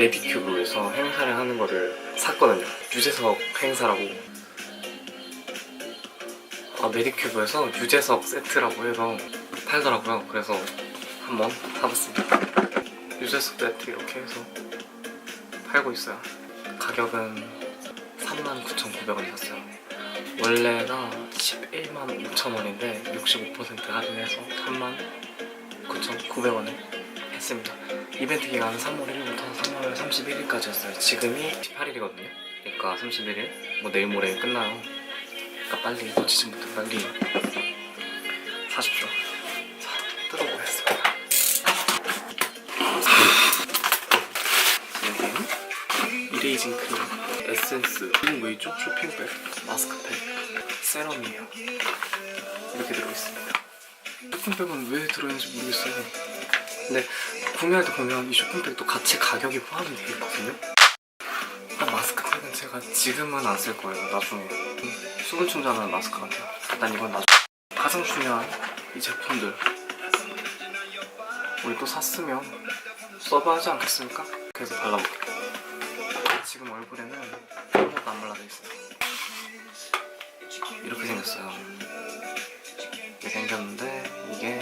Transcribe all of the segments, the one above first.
메디큐브에서 행사를 하는 거를 샀거든요. 유재석 행사라고. 아 메디큐브에서 유재석 세트라고 해서 팔더라고요. 그래서 한번 사봤습니다. 유재석 세트 이렇게 해서 팔고 있어요. 가격은 39,900원 샀어요. 원래가 11만 5천 원인데 65% 할인해서 3만 9,900원에 했습니다. 이벤트 기간은 3월 1일부터 3월 31일까지였어요. 지금이 18일이거든요. 그러니까 31일, 뭐 내일 모레 끝나요. 그러니까 빨리 놓치지 못해 빨리 사십시오. 자, 뜯어보겠습니다. 여기 이레이징 크림, 에센스, 이건 뭐있죠? 쇼핑백, 마스크팩, 세럼이에요. 이렇게 들어있습니다. 쇼핑백은 왜 들어있는지 모르겠어요. 근데 구매할 때 보면 이 쇼핑백도 같이 가격이 포함이 되어 있거든요. 일단 마스크팩은 제가 지금은 안 쓸 거예요. 나중에 수분 충전하는 마스크 같아요. 일단 이건 나중. 가장 중요한 이 제품들 우리 또 샀으면 써봐야 하지 않겠습니까? 그래서 발라볼게요. 지금 얼굴에는 아무것도 안 발라져 있어요. 이렇게 생겼어요. 이렇게 생겼는데 이게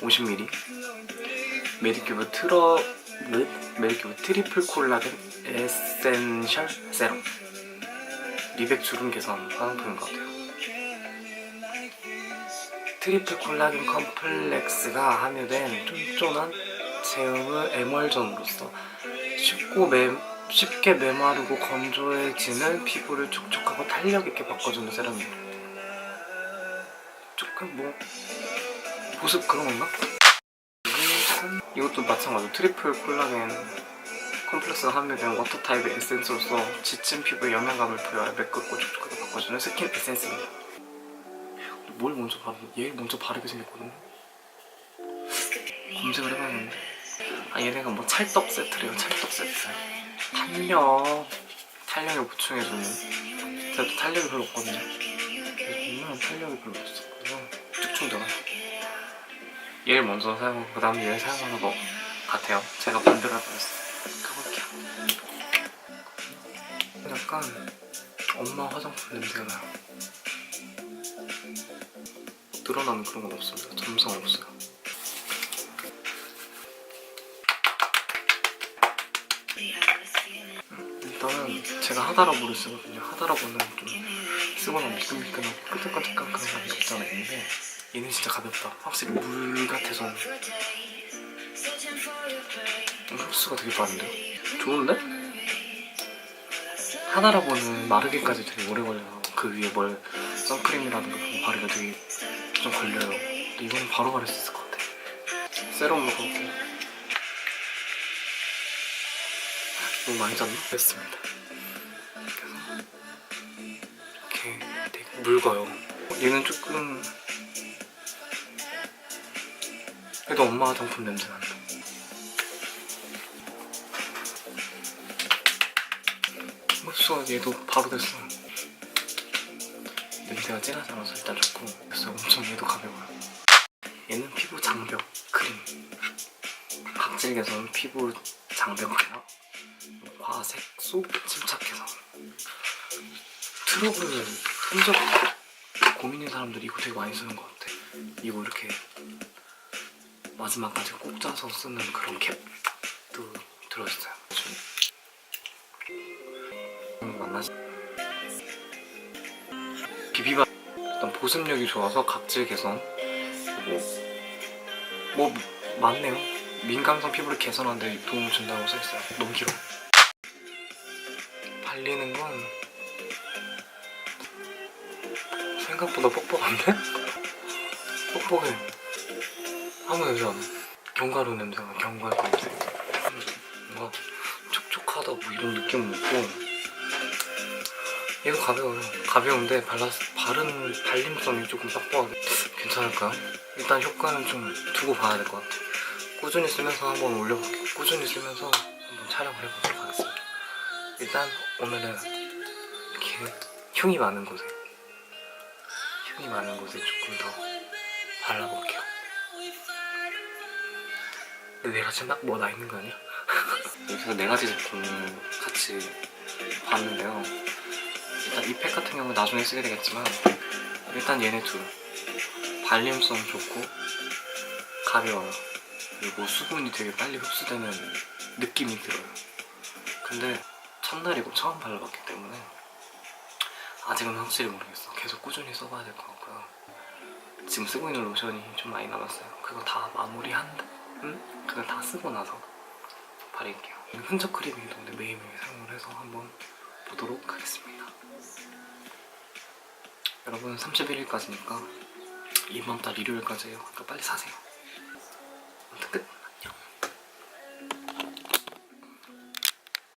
50ml 메디큐브 트러 몇? 메디큐브 트리플 콜라겐 에센셜 세럼 리백 주름 개선 화장품인 것 같아요 트리플 콜라겐 컴플렉스가 함유된 쫀쫀한 제형의 에멀전으로서 쉽고 매, 쉽게 메마르고 건조해지는 피부를 촉촉하고 탄력 있게 바꿔주는 세럼입니다 조금 뭐 보습 그런 건가? 이것도 마찬가지로 트리플 콜라겐 컴플렉스가 함유된 워터 타입의 에센스로서 지친 피부에 영양감을 부여해 매끄럽고 촉촉하게 바꿔주는 스킨 에센스입니다. 뭘 먼저 바르? 얘를 먼저 바르게 생겼거든요. 검색을 해봤는데 아 얘네가 뭐 찰떡 세트래요. 찰떡 세트. 탄력 탄력을 보충해주는 제가 또 탄력이 별로 없거든요. 보면 탄력이 별로 없었고요. 쭉 충전을. 얘를 먼저 사용하고 그 다음에 얘를 사용하는 것 같아요. 제가 반대로 할 뻔했어요. 가볼게요. 약간 엄마 화장품 냄새가 나요. 늘어나는 그런 건 없습니다. 점성 없어요. 음, 일단은 제가 하다라 보를 쓰거든요. 하다라 보는 좀 쓰거나 미끈미끈하고 끄덕끄덕한 그런 감이 없잖아요. 근데 얘는 진짜 가볍다. 확실히 물 같아서 흡수가 되게 빠른데? 좋은데? 하나라고는 마르기까지 되게 오래 걸려요. 그 위에 뭘 선크림이라든가 바르기가 되게 좀 걸려요. 근데 이건 바로 바를 수 있을 것 같아. 세럼 먹어볼게요. 너무 많이 잤나? 됐습니다. 이렇게 되게 묽어요. 얘는 조금 그래도 엄마 화장품 냄새 난다. 흡수가 얘도 바로 됐어. 냄새가 진하지 않아서 일단 좋고 그래서 엄청 얘도 가벼워요. 얘는 피부 장벽 크림. 각질 개선 피부 장벽이나 과색소 침착해서 트러블 흔적 고민인 사람들이 이거 되게 많이 쓰는 것 같아. 이거 이렇게 마지막까지 꼭 짜서 쓰는 그런 캡도 들어있어요. 비비바 일단 보습력이 좋아서 각질 개선 뭐, 뭐 많네요. 민감성 피부를 개선하는데 도움을 준다고 써있어요. 너무 길어. 발리는 건 생각보다 뻑뻑한데? 뻑뻑해. 아무 냄새 안 나. 견과류 냄새가 견과류 냄새. 음, 뭔가 촉촉하다 뭐 이런 느낌은 없고 얘도 가벼워요. 가벼운데 발랐 바른 발림성이 조금 빡빡하게 괜찮을까요? 일단 효과는 좀 두고 봐야 될 것 같아요. 꾸준히 쓰면서 한번 올려볼게요. 꾸준히 쓰면서 한번 촬영을 해보도록 하겠습니다. 일단 오늘은 이렇게 흉이 많은 곳에 흉이 많은 곳에 조금 더 발라볼게요. 근데 내가 지금 딱 뭐나 있는 거 아니야? 그래서 네 가지 제품을 같이 봤는데요. 일단 이 팩 같은 경우는 나중에 쓰게 되겠지만 일단 얘네 둘 발림성 좋고 가벼워요. 그리고 수분이 되게 빨리 흡수되는 느낌이 들어요. 근데 첫날이고 처음 발라봤기 때문에 아직은 확실히 모르겠어. 계속 꾸준히 써봐야 될 것 같고요. 지금 쓰고 있는 로션이 좀 많이 남았어요. 그거 다 마무리한 다. 응? 그걸 다 쓰고 나서 바를게요. 흔적 크림이기 때문에 매일매일 사용을 해서 한번 보도록 하겠습니다. 여러분 31일까지니까 이번 달 일요일까지예요. 그러니까 빨리 사세요.